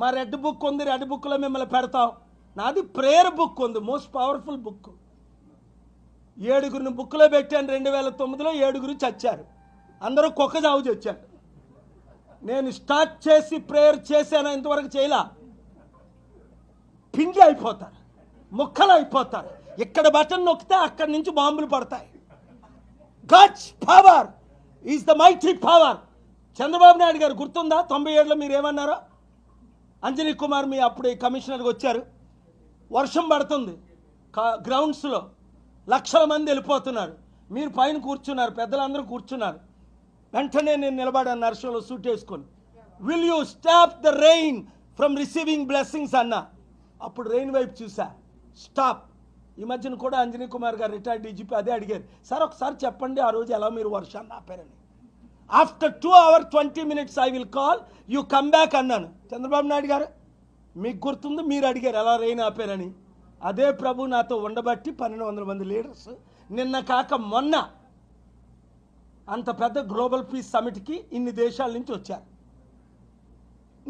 మా red book ఉంది red బుక్లో మిమ్మల్ని పెడతాం. నాది ప్రేయర్ బుక్ ఉంది మోస్ట్ పవర్ఫుల్ బుక్. ఏడుగురిని బుక్లో పెట్టాను రెండు వేల తొమ్మిదిలో ఏడుగురు చచ్చారు. అందరూ కుక్క చావు చచ్చారు. నేను స్టార్ట్ చేసి ప్రేయర్ చేశాను ఇంతవరకు చేయలా. పిండి అయిపోతారు ముక్కలు అయిపోతారు. ఇక్కడ బటన్ నొక్కితే అక్కడి నుంచి బాంబులు పడతాయి. గచ్ power is the mighty power. Chandrababu Naidu garu గుర్తుందా? తొంభై ఏడులో మీరు ఏమన్నారో? అంజనీ కుమార్ మీ అప్పుడు ఈ కమిషనర్కి వచ్చారు. వర్షం పడుతుంది. కా- గ్రౌండ్స్లో లక్షల మంది వెళ్ళిపోతున్నారు. మీరు పైన కూర్చున్నారు పెద్దలందరూ కూర్చున్నారు. వెంటనే నేను నిలబడాను నర్సంలో సూట్ వేసుకొని. Will you stop the rain from receiving blessings అన్న? అప్పుడు రెయిన్ వైపు చూసా. స్టాప్ ఈ మధ్యన కూడా అంజనీ కుమార్ గారు రిటైర్డ్ డీజీపీ అదే అడిగారు. సార్ ఒకసారి చెప్పండి ఆ రోజు ఎలా మీరు వర్షాన్ని ఆపారని? After two hour twenty minutes I will call you come back అన్నాను. చంద్రబాబు నాయుడు గారు మీకు గుర్తుంది మీరు అడిగారు ఎలా రెయిన్ ఆపారని? అదే ప్రభు నాతో ఉండబట్టి పన్నెండు వందల మంది లీడర్స్ నిన్న కాక మొన్న అంత పెద్ద గ్లోబల్ పీస్ సమిట్కి ఇన్ని దేశాల నుంచి వచ్చారు.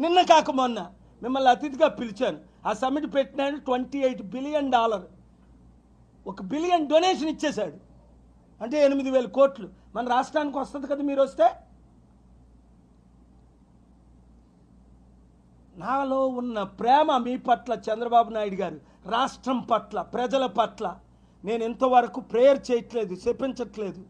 నిన్న కాక మొన్న మిమ్మల్ని అతిథిగా పిలిచాను. ఆ సమిట్ పెట్టినాడు ట్వంటీ ఎయిట్ బిలియన్ డాలర్. ఒక బిలియన్ డొనేషన్ ఇచ్చేశాడు. అంటే ఎనిమిది వేల కోట్లు. మన రాష్ట్రానికి వస్తుంది కదా మీరు వస్తే? నాలో ఉన్న ప్రేమ మీ పట్ల చంద్రబాబు నాయుడు గారు రాష్ట్రం పట్ల ప్రజల పట్ల. నేను ఇంతవరకు ప్రేయర్ చేయట్లేదు చెప్పించట్లేదు.